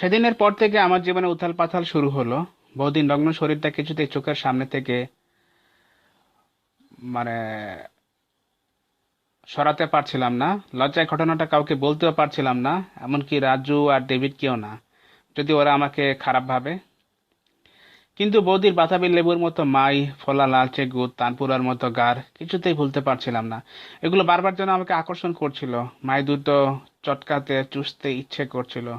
সেদিনের পর থেকে আমার জীবনে উথাল পাথাল শুরু হলো। বহুদিন নগ্ন শরীরটা কিছুতেই চোখের সামনে থেকে মানে সরাতে পারছিলাম না। লজ্জায় ঘটনাটা কাউকে বলতেও পারছিলাম না, এমনকি রাজু আর ডেভিডকেও না। যদি ওরা আমাকে খারাপ ভাবে। কিন্তু বৌদির বাতাবি লেবুর মতো মাই, ফোলা লালচে গুড়, তানপুরার মতো গার কিছুতেই ভুলতে পারছিলাম না। এগুলো বারবার যেন আমাকে আকর্ষণ করছিল। মাই দুটো চটকাতে, চুষতে ইচ্ছে করছিল।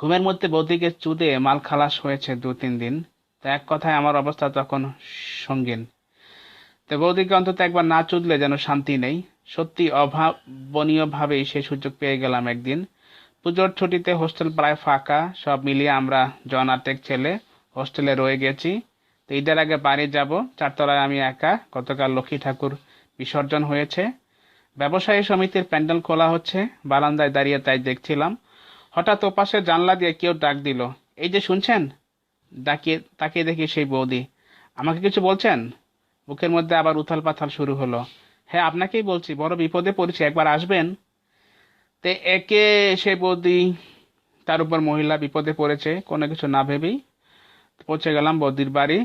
ঘুমের মধ্যে বৌদিকে চুদে মাল খালাস হয়েছে দু তিন দিন। তা এক কথায় আমার অবস্থা তখন সঙ্গীন। তো বৌদিকে অন্তত একবার না চুদলে যেন শান্তি নেই। সত্যি অভাবনীয়ভাবেই সে সুযোগ পেয়ে গেলাম একদিন। পুজোর ছুটিতে হোস্টেল প্রায় ফাঁকা, সব মিলিয়ে আমরা জন আটেক ছেলে হোস্টেলে রয়ে গেছি। তো ঈদের আগে বাড়ি যাব, চারতলায় আমি একা, গতকাল লক্ষ্মী ঠাকুর বিসর্জন হয়েছে। ব্যবসায়ী সমিতির প্যান্ডেল খোলা হচ্ছে, বারান্দায় দাঁড়িয়ে তাই দেখছিলাম। হঠাৎ ওপাশে জানলা দিয়ে কেউ ডাক দিল, এই যে শুনছেন? ডাকিয়ে, তাকিয়ে দেখি সেই বৌদি। আমাকে কিছু বলছেন? বুকের মধ্যে আবার উথাল পাথাল শুরু হলো। হ্যাঁ আপনাকেই বলছি, বড় বিপদে পড়েছি, একবার আসবেন? তে একে সে বৌদি, তার উপর মহিলা বিপদে পড়েছে, কোনো কিছু না ভেবেই পৌঁছে গেলাম বৌদির বাড়ি।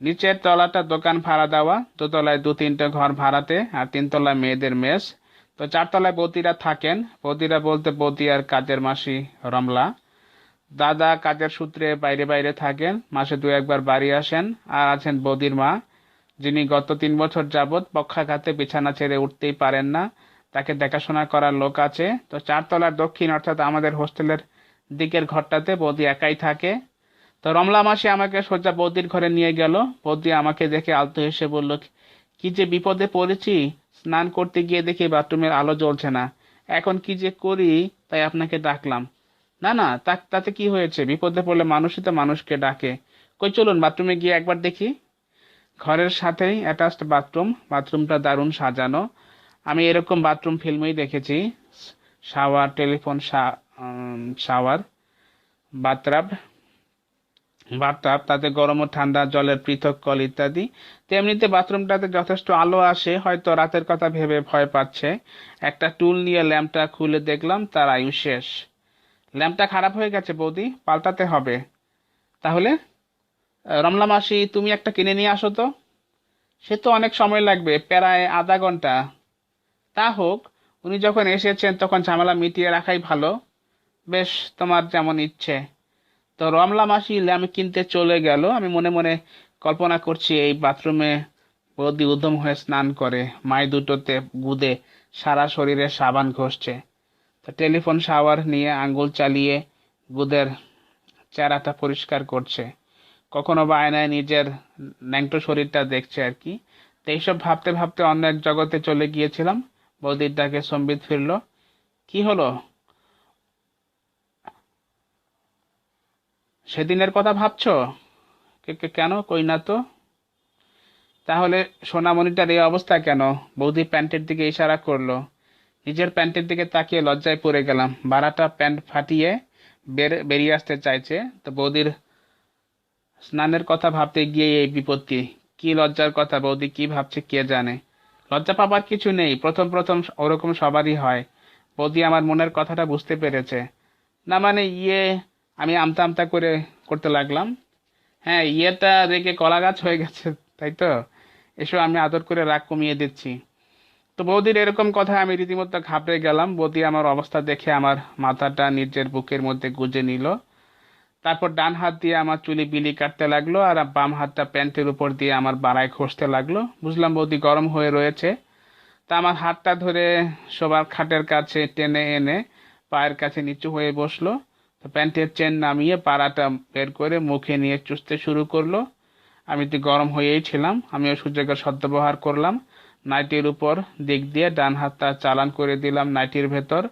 নিচের তলাটা দোকান ভাড়া দেওয়া, দোতলায় দু তিনটে ঘর ভাড়াতে আর তিনতলায় মেয়েদের মেস। তো চারতলায় বৌদিরা থাকেন। বৌদিরা বলতে বৌদি আর কাজের মাসি রমলা। দাদা কাজের সূত্রে বাইরে বাইরে থাকেন, মাসে দু একবার বাড়ি আসেন আর আছেন বৌদির মা, যিনি গত তিন বছর যাবৎ পক্ষাঘাতে বিছানা ছেড়ে উঠতেই পারেন না। তাকে দেখাশোনা করার লোক আছে। তো চারতলার দক্ষিণ অর্থাৎ আমাদের হোস্টেলের দিকের ঘরটাতে বৌদি একাই থাকে। তো রমলা মাসি আমাকে সোজা বৌদির ঘরে নিয়ে গেল। বৌদি আমাকে দেখে আলতো হেসে বলল, কি যে বিপদে পড়েছি স্নান করতে গিয়ে দেখি বাথরুমের আলো জ্বলছে না। এখন কি যে করি, তাই আপনাকে ডাকলাম। না না তাতে কি হয়েছে? বিপদে পড়লে মানুষই তো মানুষকে ডাকে। কই চলুন, বাথরুমে গিয়ে একবার দেখি। ঘরের সাথেই অ্যাটাচড বাথরুম। বাথরুমটা দারুণ সাজানো। আমি এরকম বাথরুম ফিল্মেই দেখেছি। Shower, telephone shower bathrobe bathtub, তাতে গরম ও ঠান্ডা জলের পৃথক কল ইত্যাদি। তেমনিতে বাথরুমটাতে যথেষ্ট আলো আসে, হয়তো রাতের কথা ভেবে ভয় পাচ্ছে। একটা টুল নিয়ে ল্যাম্পটা খুলে দেখলাম, তার আয়ু শেষ। ল্যাম্পটা খারাপ হয়ে গেছে বৌদি, পাল্টাতে হবে। তাহলে? রমলা মাসি, তুমি একটা কিনে নিয়ে আসো তো। সে তো অনেক সময় লাগবে, প্রায় আধা ঘণ্টা। তা হোক, উনি যখন এসেছেন, তখন ঝামেলা মিটিয়ে রাখাই ভালো। বেশ, তোমার যেমন ইচ্ছে। তো রমলা মাসি ল্যাম্প কিনতে চলে গেল। আমি মনে মনে কল্পনা করছি, এই বাথরুমে বৌদি উদ্যম হয়ে স্নান করে, মাই দুটোতে গুদে সারা শরীরে সাবান ঘষছে। তো টেলিফোন শাওয়ার নিয়ে আঙ্গুল চালিয়ে গুদের চেহারাটা পরিষ্কার করছে। কখনো বা আয়নায় নিজের ন্যাংটো শরীরটা দেখছে আর কি। তো এইসব ভাবতে ভাবতে অন্য এক জগতে চলে গিয়েছিলাম। বৌদির ডাকে সম্বিত ফিরলো, কি হলো? সেদিনের কথা ভাবছ? কেন? কই না তো? তাহলে সোনামণিটার এই অবস্থা কেন? বৌদি প্যান্টের দিকে ইশারা করল। নিজের প্যান্টের দিকে তাকিয়ে লজ্জায় পড়ে গেলাম। বারাটা প্যান্ট ফাটিয়ে বের, বেরিয়ে আসতে চাইছে। তো বৌদির স্নানের কথা ভাবতে গিয়ে এই বিপত্তি। কি লজ্জার কথা বৌদি, কি ভাবছে কে জানে? লজ্জা পাবার কিছু নেই। প্রথম প্রথম ওরকম সবারই হয়। বৌদি আমার মনের কথাটা বুঝতে পেরেছে। না মানে ইয়ে আমি আমতা আমতা করে করতে লাগলাম। হ্যাঁ ইয়েটা রেখে কলা গাছ হয়ে গেছে, তাই তো? এসব আমি আদর করে রাগ কমিয়ে দিচ্ছি। তো বৌদির এরকম কথা আমি রীতিমতো ঘাবড়ে গেলাম। বৌদি আমার অবস্থা দেখে আমার মাথাটা নিজের বুকের মধ্যে গুজে নিল। তারপর ডান হাত দিয়ে আমার চুলি বিলি কাটতে লাগল আর বাম হাতটা প্যান্টের উপর দিয়ে আমার বাড়ায় খসতে লাগল। বুঝলাম বৌদি গরম হয়ে রয়েছে। তা আমার হাতটা ধরে সবার খাটের কাছে টেনে এনে পায়ের কাছে নিচু হয়ে বসল। প্যান্টের চেন নামিয়ে পাড়াটা বের করে মুখে নিয়ে চুষতে শুরু করল। আমি তো গরম হয়েই ছিলাম, আমিও সুযোগের সদ্ব্যবহার করলাম। নাইটির উপর দিক দিয়ে ডান হাতটা চালান করে দিলাম নাইটির ভেতর।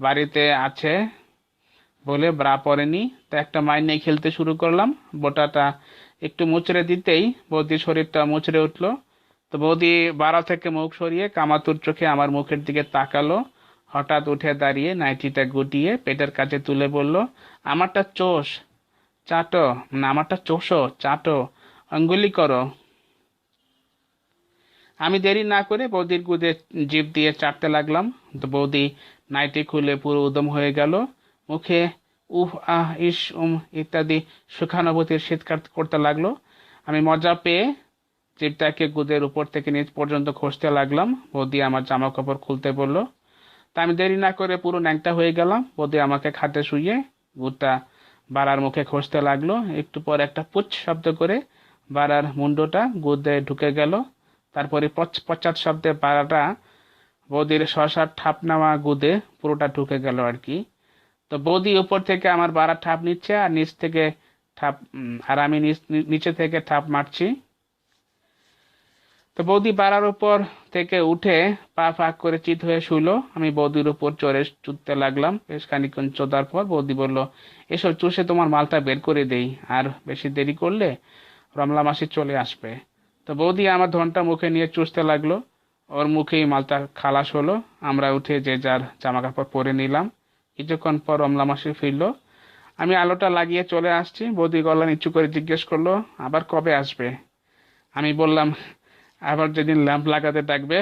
বাড়িতে আছে বলে ব্রা পরেনি তো একটা মাইনে খেলতে শুরু করলাম। বোটাটা একটু মুচড়ে দিতেই বৌদির শরীরটা মুচড়ে উঠল। তো বৌদি বাড়া থেকে মুখ সরিয়ে কামাতুর চোখে আমার মুখের দিকে তাকালো। হঠাৎ উঠে দাঁড়িয়ে নাইটিটা গুটিয়ে পেটের কাছে তুলে বলল, আমারটা চোষ, চাটো, না, আমারটা চোষো, চাটো অঙ্গুলি করো। আমি দেরি না করে বৌদির গুদে জিভ দিয়ে চাটতে লাগলাম। তো বৌদি নাইটি খুলে পুরো উদম হয়ে গেল। মুখে উহ, আহ, ইস, উম, ইত্যাদি সুখানুভূতির শীতকার করতে লাগল। আমি মজা পেয়ে জিপটাকে গুদের উপর থেকে নিচ পর্যন্ত খসতে লাগলাম। বৌদি আমার জামা কাপড় খুলতে বলল তা আমি দেরি না করে পুরো ন্যাংটা হয়ে গেলাম। বৌদি আমাকে খাটে শুয়ে গুড়টা বাড়ার মুখে খসতে লাগল। একটু পর একটা পুচ শব্দ করে বাড়ার মুন্ডটা গুদে ঢুকে গেল। তারপরে পচ পচাত শব্দে বাড়াটা বৌদির শশার ঠাপ নেওয়া গুদে পুরোটা ঢুকে গেল আর কি। তো বৌদি উপর থেকে আমার বাড়ার ঠাপ নিচ্ছে আর নিচ থেকে ঠাপ আর আমি নিচে থেকে ঠাপ মারছি। তো বৌদি পাড়ার উপর থেকে উঠে পা ফাঁক করে চিত হয়ে শুইলো। আমি বৌদির উপর চড়ে চুদতে লাগলাম। বেশ খানিক্ষণ চোদার পর বৌদি বলল এসব চুষে তোমার মালটা বের করে দেই, আর বেশি দেরি করলে রমলা মাসি চলে আসবে। তো বৌদি আমার ধনটা মুখে নিয়ে চুষতে লাগল। ওর মুখেই মালটা খালাস হলো। আমরা উঠে যে যার জামা কাপড় পরে নিলাম। কিছুক্ষণ পর রমলা মাসি ফিরলো। আমি আলোটা লাগিয়ে চলে আসছি। বৌদি গলা নিচু করে জিজ্ঞেস করল, আবার কবে আসবে? আমি বললাম আবার যেদিন ল্যাম্প লাগাতে ডাকবে